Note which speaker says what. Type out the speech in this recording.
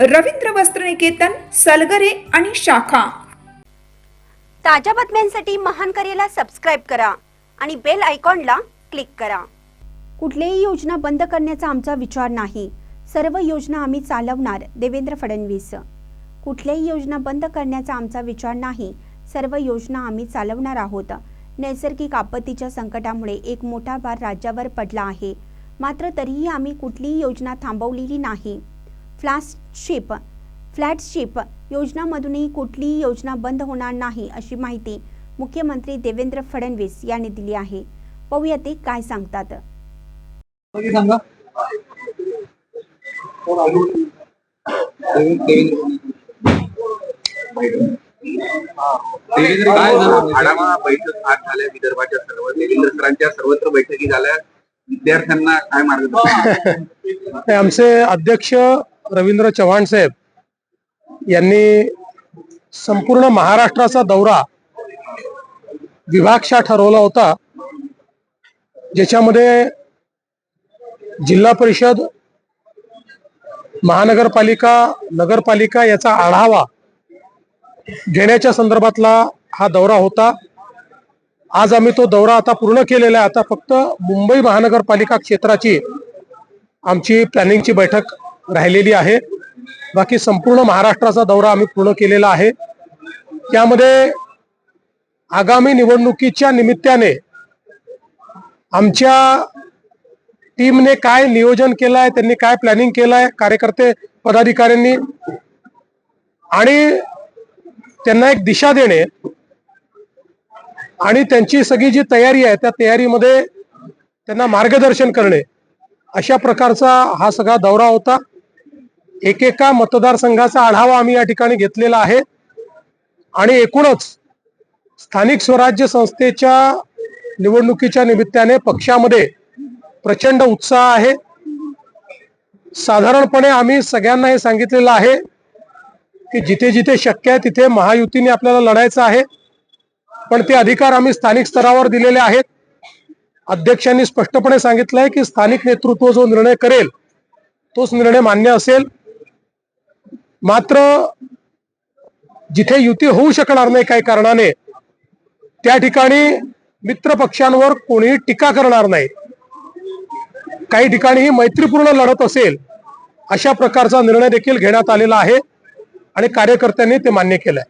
Speaker 1: रवींद्र वस्त्रनिकेतन सलगरे आणि शाखा.
Speaker 2: ताज्या बातम्यांसाठी महान करेला सबस्क्राईब करा आणि बेल आयकॉनला क्लिक करा. कुठलीही योजना बंद करण्याचा आमचा विचार नाही. सर्व योजना आम्ही चालवणार देवेंद्र फडणवीस. कुठल्याही योजना बंद करण्याचा आमचा विचार नाही. सर्व योजना आम्ही चालवणार आहोत. नैसर्गिक आपत्तीच्या संकटामुळे एक मोठा भार राज्यावर पडला आहे. मात्र तरीही आम्ही कुठलीही योजना थांबवलेली नाही. फ्लॅटशिप फ्लॅटशिप योजनामधूनही कुठलीही योजना बंद होणार नाही अशी माहिती मुख्यमंत्री देवेंद्र फडणवीस यांनी दिली आहे. पाहूया ते काय सांगतात.
Speaker 3: विदर्भाच्या सर्व देवेंद्र सरांच्या सर्वत्र बैठकी झाल्या. विद्यार्थ्यांना काय मार्गदर्शन?
Speaker 4: हे आमचे अध्यक्ष रवींद्र चव्हाण साहेब यांनी संपूर्ण महाराष्ट्राचा दौरा विभागशा ठरवला होता ज्याच्यामध्ये जिल्हा परिषद महानगरपालिका नगरपालिका याचा आढावा घेण्याच्या संदर्भातला हा दौरा होता. आज आम्ही तो दौरा आता पूर्ण केलेला आहे. आता फक्त मुंबई महानगरपालिका क्षेत्राची आमची प्लॅनिंगची बैठक राहिलेली आहे. बाकी संपूर्ण महाराष्ट्राचा दौरा आम्ही पूर्ण केलेला आहे. त्यामध्ये आगामी निवडणुकीच्या निमित्ताने आमच्या टीमने काय नियोजन केलं आहे त्यांनी काय प्लॅनिंग केलं आहे कार्यकर्ते पदाधिकाऱ्यांनी आणि त्यांना एक दिशा देणे आणि त्यांची सगळी जी तयारी आहे त्या तयारीमध्ये त्यांना मार्गदर्शन करणे अशा प्रकारचा हा सगळा दौरा होता. एकेका मतदारसंघाचा आढावा आम्ही या ठिकाणी घेतलेला आहे. आणि एकूणच स्थानिक स्वराज्य संस्थेच्या निवडणुकीच्या निमित्ताने पक्षामध्ये प्रचंड उत्साह आहे. साधारणपणे आम्ही सगळ्यांना हे सांगितलेलं आहे की जिथे जिथे शक्य आहे तिथे महायुतीने आपल्याला लढायचं आहे. पण ते अधिकार आम्ही स्थानिक स्तरावर दिलेले आहेत. अध्यक्षांनी स्पष्टपणे सांगितलंय की स्थानिक नेतृत्व जो निर्णय करेल तोच निर्णय मान्य असेल. मात्र जिथे युती होऊ शकणार नाही काही कारणाने त्या ठिकाणी मित्र पक्षांवर कोणीही टीका करणार नाही. काही ठिकाणी ही मैत्रीपूर्ण लढत असेल अशा प्रकारचा निर्णय देखील घेण्यात आलेला आहे आणि कार्यकर्त्यांनी ते मान्य केलंय.